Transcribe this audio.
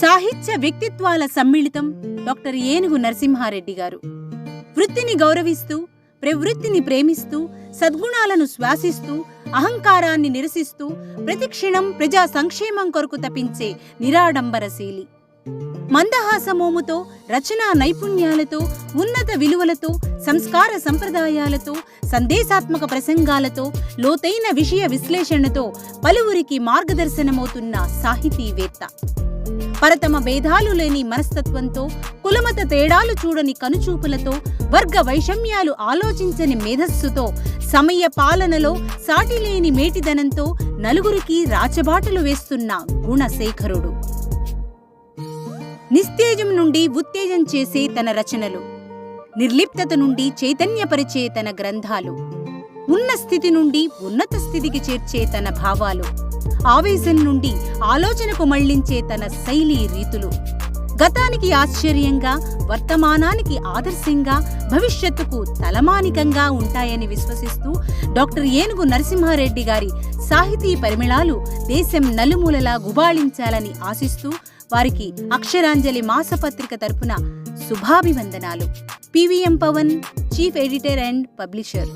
సాహిత్య వ్యక్తిత్వాల సమ్మిళితం డాక్టర్ ఏనుగు నరసింహారెడ్డి గారు. వృత్తిని గౌరవిస్తూ ప్రవృత్తిని ప్రేమిస్తూ సద్గుణాలను శ్వాసిస్తూ అహంకారాన్ని నిరసిస్తూ ప్రతిక్షణం ప్రజా సంక్షేమం కొరకు తపించే నిరాడంబరశీలి. మందహాసమోముతో రచనా నైపుణ్యాలతో ఉన్నత విలువలతో సంస్కార సంప్రదాయాలతో సందేశాత్మక ప్రసంగాలతో లోతైన విషయ విశ్లేషణతో పలువురికి మార్గదర్శనమవుతున్న సాహితీవేత్త. పరతమ భేదాలు లేని మనస్తత్వంతో కులమత తేడాలు చూడని కనుచూపులతో వర్గ వైషమ్యాలు ఆలోచించని మేధస్సుతో సమయ పాలనలో సాటిలేని మేటిదనంతో నలుగురికి రాచబాటలు వేస్తున్న గుణశేఖరుడు. నిస్తేజం నుండి ఉత్తేజం చేసే తన రచనలు. నిర్లిప్తత నుండి చైతన్యపరిచే తన గ్రంథాలు. ఉన్న స్థితి నుండి ఉన్నత స్థితికి చేర్చే తన భావాలు. ఆవేశం నుండి ఆలోచనకు మళ్ళించే తన శైలి రీతులు. గతానికి ఆశ్చర్యంగా వర్తమానానికి ఆదర్శంగా భవిష్యత్తుకు తలమానికంగా ఉంటాయని విశ్వసిస్తూ డాక్టర్ ఏనుగు నరసింహారెడ్డి గారి సాహితీ పరిమిళాలు దేశం నలుమూలలా గుబాళించాలని ఆశిస్తూ వారికి అక్షరాంజలి మాసపత్రిక తరపున శుభాభివందనాలు. PVM Pavan chief editor and publisher.